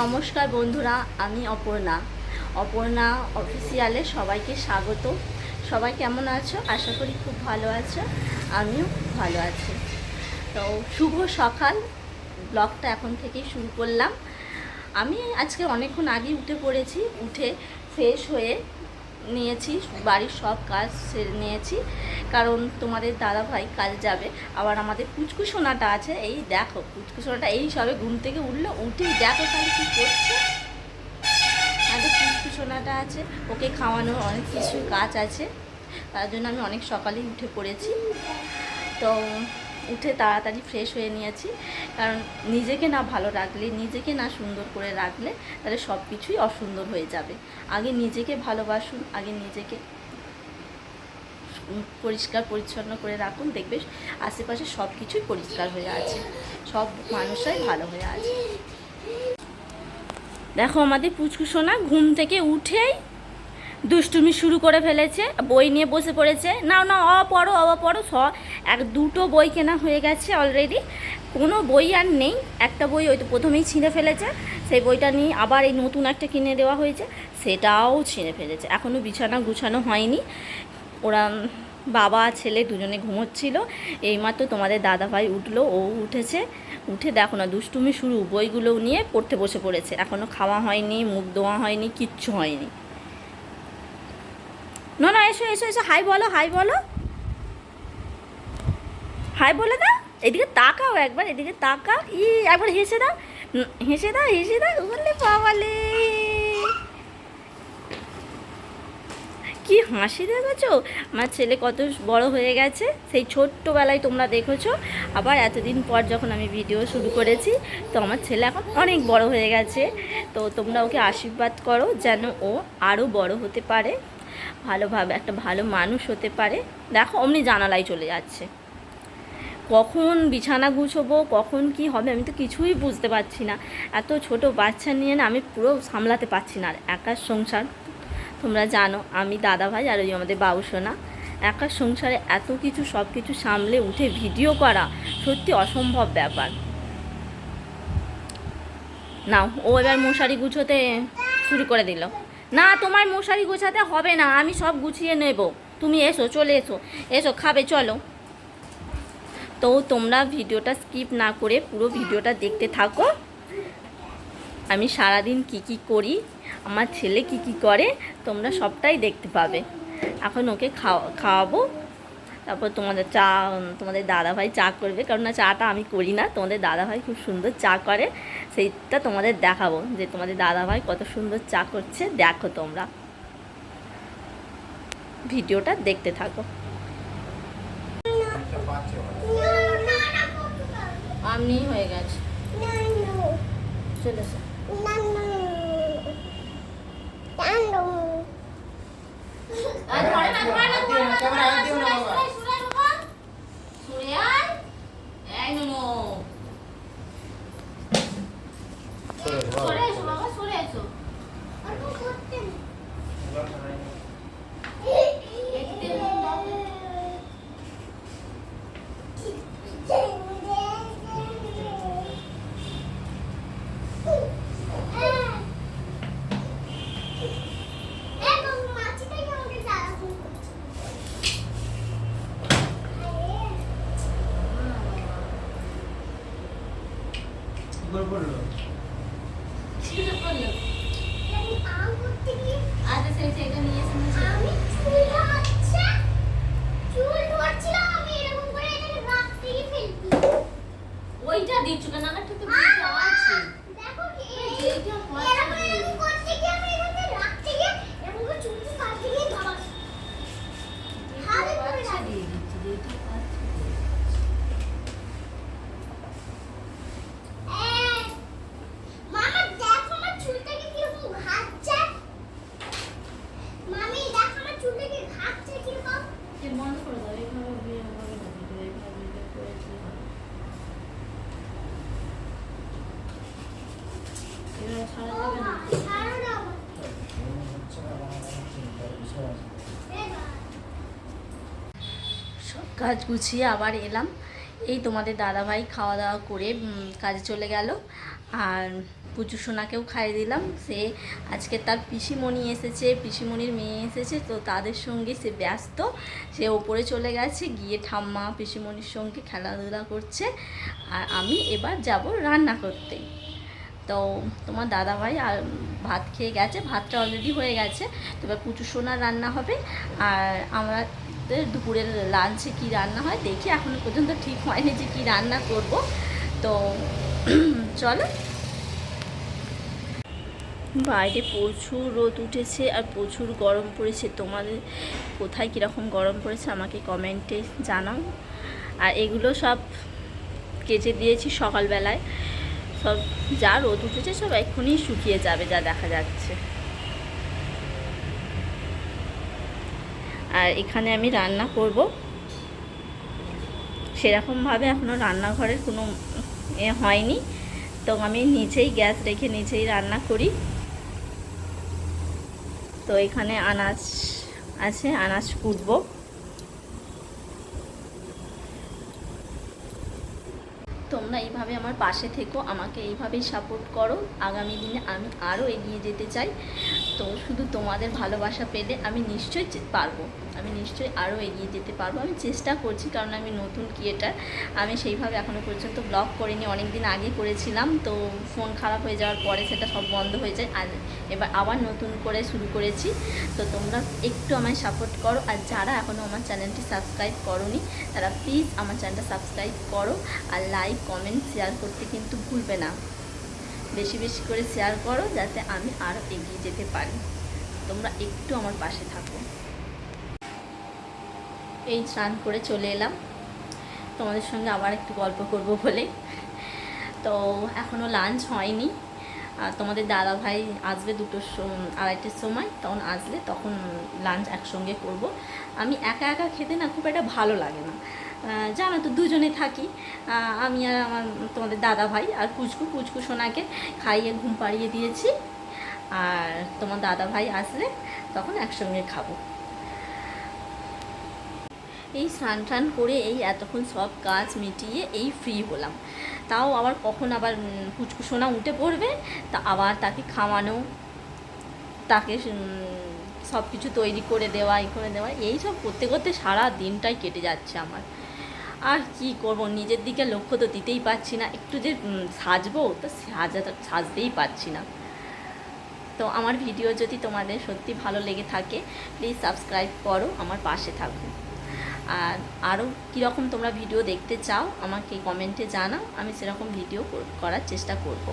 নমস্কার বন্ধুরা, আমি অপর্ণা। অপর্ণা অফিসিয়ালে সবাইকে স্বাগত। সবাই কেমন আছো? আশা করি খুব ভালো আছো। আমিও ভালো আছি। তো শুভ সকাল। ব্লগটা এখন থেকেই শুরু করলাম। আমি আজকে অনেকক্ষণ আগে উঠে পড়েছি। উঠে ফ্রেশ হয়ে নিয়েছি, বাড়ির সব কাজ সেরে নিয়েছি। কারণ তোমাদের দাদা ভাই কাজ যাবে। আবার আমাদের পুচকু সোনাটা আছে, এই দেখো, পুচকু সোনাটা এই সবে ঘুম থেকে উঠল, উঠেই দেখো তাহলে কী করছে। আমাদের পুচকু সোনাটা আছে, ওকে খাওয়ানোর অনেক কিছু কাজ আছে। তার জন্য আমি অনেক সকালেই উঠে পড়েছি। তো উঠে তাড়াতাড়ি ফ্রেশ হয়ে নিয়েছি। কারণ নিজেকে না ভালো রাখলে, নিজেকে না সুন্দর করে রাখলে তাহলে সব কিছুই অসুন্দর হয়ে যাবে। আগে নিজেকে ভালোবাসুন, আগে নিজেকে পরিষ্কার, পরিচ্ছন্ন করে রাখুন। দেখবে আশেপাশে সব কিছুই পরিষ্কার হয়ে আছে। সব মানুষরাই ভালো হয়ে আছে। দেখো আমাদের পুচকু সোনা ঘুম থেকে উঠেই দুষ্টুমি শুরু করে ফেলেছে, বই নিয়ে বসে পড়েছে। নাও না অ, পড়ো অ পড়ো, স। এক, দুটো বই কেনা হয়ে গেছে অলরেডি কোনো বই আর নেই, একটা বই ওই তো প্রথমেই ছিঁড়ে ফেলেছে। সেই বইটা নিয়ে আবার এই নতুন একটা কিনে দেওয়া হয়েছে, সেটাও ছিঁড়ে ফেলেছে। এখনও বিছানা গুছানো হয়নি। ওরা বাবা, ছেলে দুজনে ঘুমোচ্ছিল। এইমাত্র তোমাদের দাদা ভাই উঠল, ও উঠেছে। উঠে দেখো না, দুষ্টুমি শুরু। বইগুলো নিয়ে পড়তে বসে পড়েছে। এখনও খাওয়া হয়নি, মুখ ধোয়া হয়নি, কিচ্ছু হয়নি। না না এসো এসো এসো হাই বলো হাই বলো। হাই বলে দাও। এদিকে তাকাও একবার, এদিকে তাকা ই, একবার হেসে দাও। হেসে দাও হেসে দাও। বললে বাবালে। কি হাসি দেখেছ? আমার ছেলে কত বড় হয়ে গেছে, সেই ছোট্টবেলায় তোমরা দেখেছ। আবার এতদিন পর যখন আমি ভিডিও শুরু করেছি, তো আমার ছেলে এখন অনেক বড় হয়ে গেছে। তো তোমরা ওকে আশীর্বাদ করো যেন ও আরও বড় হতে পারে। ভালোভাবে, একটা ভালো মানুষ হতে পারে। দেখো, অমনি জানালায় চলে যাচ্ছে। কখন বিছানা গুছবো, কখন কি হবে, আমি তো কিছুই বুঝতে পারছি না। এত ছোট বাচ্চা নিয়ে না আমি পুরো সামলাতে পারছি না। আর একার সংসার, তোমরা জানো, আমি দাদা ভাই আর ওই আমাদের বাবুসোনা একার সংসারে এত কিছু, সব কিছু সামলে উঠে ভিডিও করা সত্যি অসম্ভব ব্যাপার। নাও, ও এবার মশারি গুছোতে শুরু করে দিল। না, তোমার মশারি গোছাতে হবে না, আমি সব গুছিয়ে নেব। তুমি এসো, চলে এসো এসো, খাবে, চলো। তো তোমরা ভিডিওটা স্কিপ না করে পুরো ভিডিওটা দেখতে থাকো। আমি সারাদিন কি কি করি, আমার ছেলে কি কি করে, তোমরা সবটাই দেখতে পাবে। এখন ওকে খাওয়া খাওয়াবো। তারপর তোমাদের চা, তোমাদের দাদাভাই চা করবে কারণ না চাটা আমি করি না, তোমাদের দাদাভাই খুব সুন্দর চা করে। সেইটা তোমাদের দেখাবো যে তোমাদের দাদাভাই কত সুন্দর চা করছে। দেখো তোমরা। ভিডিওটা দেখতে থাকো। আমনি হয়ে গেছে। চলে এসো আর ধরে না, ধরে না, ধরে না, ধরে না, সরে, সরে, সরে, বাবা। সরে আয়। এই নুনু। সরে এসো বাবা, সরে এসো। একটু নুন দাও। কিসে পড়ল? আচ্ছা, সেই- সেইটা নিয়ে এসে মুছে দাও। ওইটা দিচ্ছ কেন আমার থেকে বেশি আছে এইটা হচ্ছে। আচ্ছা, দিয়ে দিচ্ছি, যেটা আছে। এ বন্ধ করে দাও, এইভাবে বিয়ে হবে না, ভিডিও এইভাবে ভিডিও করেছি। এভাবে ছাড়া যাবে না। সব কাজ গুছিয়ে আবার এলাম। এই তোমাদের দাদাভাই খাওয়া দাওয়া করে কাজে চলে গেল। আর পুচু সোনাকেও খাইয়ে দিলাম। সে আজকে তার পিসিমণি এসেছে, পিসিমণির মেয়ে এসেছে, তো তাদের সঙ্গে সে ব্যস্ত। সে ওপরে চলে গেছে, গিয়ে ঠাম্মা পিসিমণির সঙ্গে খেলাধুলা করছে। আর আমি এবার যাব রান্না করতে। তো তোমার দাদাভাই, আর ভাত খেয়ে গেছে, ভাতটা অলরেডি হয়ে গেছে। তো এবার পুচু সোনার রান্না হবে। আর আমরা দুপুরের লাঞ্চে কি রান্না হয় দেখি, এখনও পর্যন্ত ঠিক হয়নি যে কি রান্না করব। তো চলো। বাইরে প্রচুর রোদ উঠেছে আর প্রচুর গরম পড়েছে। তোমাদের কোথায় কীরকম গরম পড়েছে আমাকে কমেন্টে জানাও। আর এগুলো সব কেচে দিয়েছি সকালবেলায়। সব যা রোদ উঠেছে সব এক্ষুনি শুকিয়ে যাবে, যা দেখা যাচ্ছে। আর এখানে আমি রান্না করব। সেরকমভাবে এখনও রান্নাঘরের কোনো এ হয়নি। তো আমি নিচেই গ্যাস রেখে নিচেই রান্না করি। তো এখানে আনাজ আছে, আনাজ কুটবো। তোমরা এইভাবে আমার পাশে থেকো, আমাকে এইভাবেই সাপোর্ট করো। আগামী দিনে আমি আরও এগিয়ে যেতে চাই। তো শুধু তোমাদের ভালোবাসা পেলে আমি নিশ্চয়ই পারব। আমি নিশ্চয়ই আরও এগিয়ে যেতে পারব। আমি চেষ্টা করছি, কারণ আমি নতুন ক্রিয়েটার আমি সেইভাবে এখনও পর্যন্ত ব্লগ করিনি অনেক দিন আগে করেছিলাম। তো ফোন খারাপ হয়ে যাওয়ার পরে সেটা সব বন্ধ হয়ে যায়। আর এবার আবার নতুন করে শুরু করেছি। তো তোমরা একটু আমায় সাপোর্ট করো। আর যারা এখনও আমার চ্যানেলটি সাবস্ক্রাইব করোনি, তারা প্লিজ আমার চ্যানেলটা সাবস্ক্রাইব করো। আর লাইক কমেন্ট শেয়ার করতে কিন্তু ভুলবে না। বেশি বেশি করে শেয়ার করো যাতে আমি আরও এগিয়ে যেতে পারি। তোমরা একটু আমার পাশে থাকো। এই স্নান করে চলে এলাম। তোমাদের সঙ্গে আবার একটু গল্প করব বলে। তো এখনও লাঞ্চ হয়নি। তোমাদের দাদা ভাই আসবে দুটোর আড়াইটের সময়। তখন আসলে তখন লাঞ্চ একসঙ্গে করব। আমি একা একা খেতে না খুব একটা ভালো লাগে না। জানো তো দুজনে থাকি। আমি আর আমার তোমাদের দাদা ভাই আর কুচকু কুচকু সোনাকে খাইয়ে, ঘুম পাড়িয়ে দিয়েছি। আর তোমার দাদা ভাই আসলে তখন একসঙ্গে খাব। এই স্নান টান করে এই এতক্ষণ সব কাজ মিটিয়ে এই ফ্রি হলাম। তাও আবার কখন আবার পুচকু সোনা উঠে পড়বে, তা আবার তাকে খাওয়ানো, তাকে সব কিছু তৈরি করে দেওয়া এই করে দেওয়া, এই সব করতে করতে সারা দিনটাই কেটে যাচ্ছে আমার। আর কি করব? নিজের দিকে লক্ষ্য তো দিতেই পারছি না। একটু যে সাজবো, তো সাজা, সাজতেই পারছি না। তো আমার ভিডিও যদি তোমাদের সত্যি ভালো লেগে থাকে প্লিজ সাবস্ক্রাইব করো, আমার পাশে থাকো। আর আরও কীরকম তোমরা ভিডিও দেখতে চাও, আমাকে কমেন্টে জানাও, আমি সেরকম ভিডিও করার চেষ্টা করব।